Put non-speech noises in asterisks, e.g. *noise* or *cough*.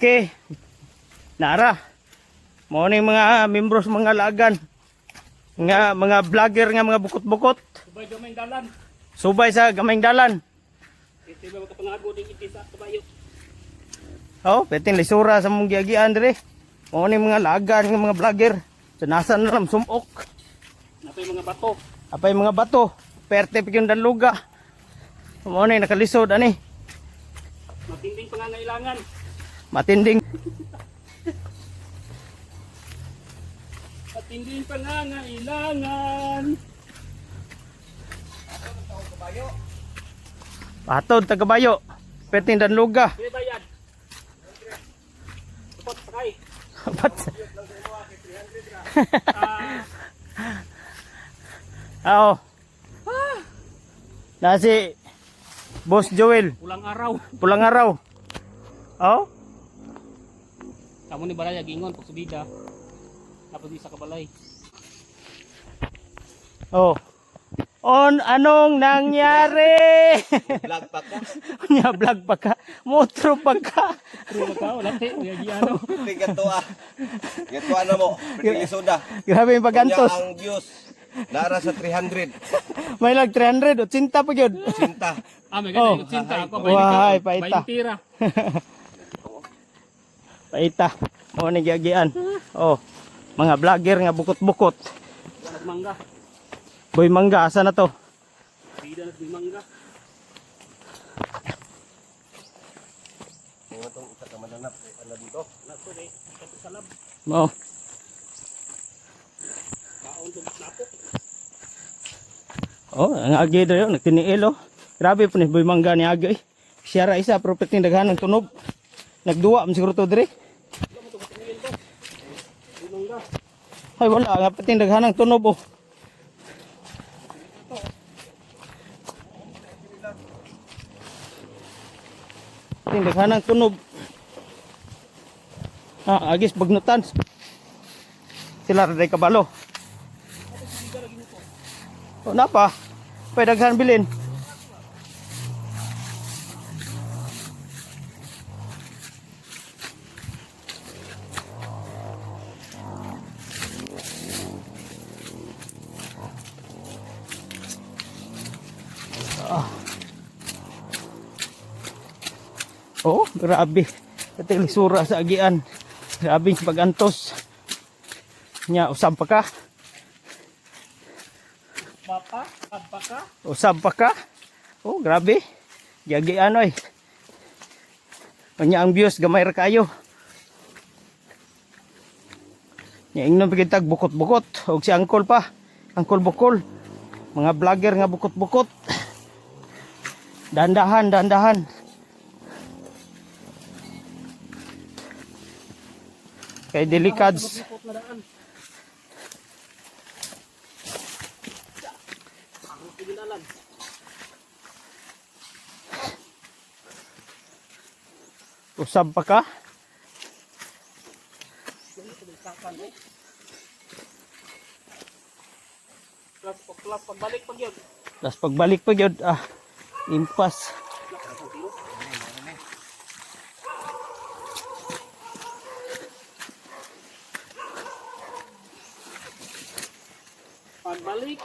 Okay. Nara. Mo ni mga membros mga lagan. Nga mga vlogger nga mga bukot-bukot. Subay gamay dalan. Subay sa gamayng dalan. Ito ba makapangago din iti sa kabayo. Oh, peting lisura sa mong giagian dire. Mo ni mga lagan nga mga vlogger. Sanasan na ram sumok. Yung mga bato. Apay mga bato. Perte yung daluga. Mo ni nakalisod ani. Matinding pangangailangan. Matinding. Matinding pangangailangan. Patod tagabayo. Peting daluga. Sige bayad. Tupot sakay. Ba't? Ah, Oo. Nasi Boss Joel, ulang araw. pulang araw. Oh? Kamu ni balay gingon pag subida. Tapos di sa kabalay. Oh. On anong nangyari? *laughs* Vlog pa ka. Nya vlog pa ka. Motro pa ka. Pero ka wala te, yagi ano. *laughs* Hindi gato ah. Gato ano mo. Pilisuda. Grabe yung pagantos. ang views. Nara sa 300. *laughs* May lag 300 o cinta pa gyud. Sinta. Ah, may Oh. ganun yung cinta ako. Wahay, paita. tira. Paita. Mo ni giagian. Oh. Mga vlogger nga bukot-bukot. Nagmangga. Boy mangga asa na to? Bida na mangga. Mga itong isa ka mananap. Ano dito? Nato de, kato sa lab. Mo. Kaon to napo. Oh, ang agi dayo nagtiniil oh. Grabe po ni boy mangga ni agi. eh. Siya ra isa pero peting daghan ng tunog. Nagduwa man siguro to dire. Ay wala nga peting daghan ng tunog oh. Peting daghan ng tunog. Ah, agis bagnutan. Sila day kabalo. Oh, napa? Pwede daghan bilin. Oh, grabe. Yung lisura sa agian. Grabe pagantos. Nya, usab pa ka. Bapa, abaka. Usab pa ka. Oh, grabe. Giagian oy. Kanya ang views, gamay ra kayo. Nya ingnon pagitag bukot-bukot. Og si Angkol pa. Angkol Bukol. Mga vlogger nga bukot-bukot. Dandahan, dandahan. Kay Delikads. Usab pa ka. Plus, plus, pagbalik pag yun. Tapos pagbalik pa yun, ah, impas. Balik.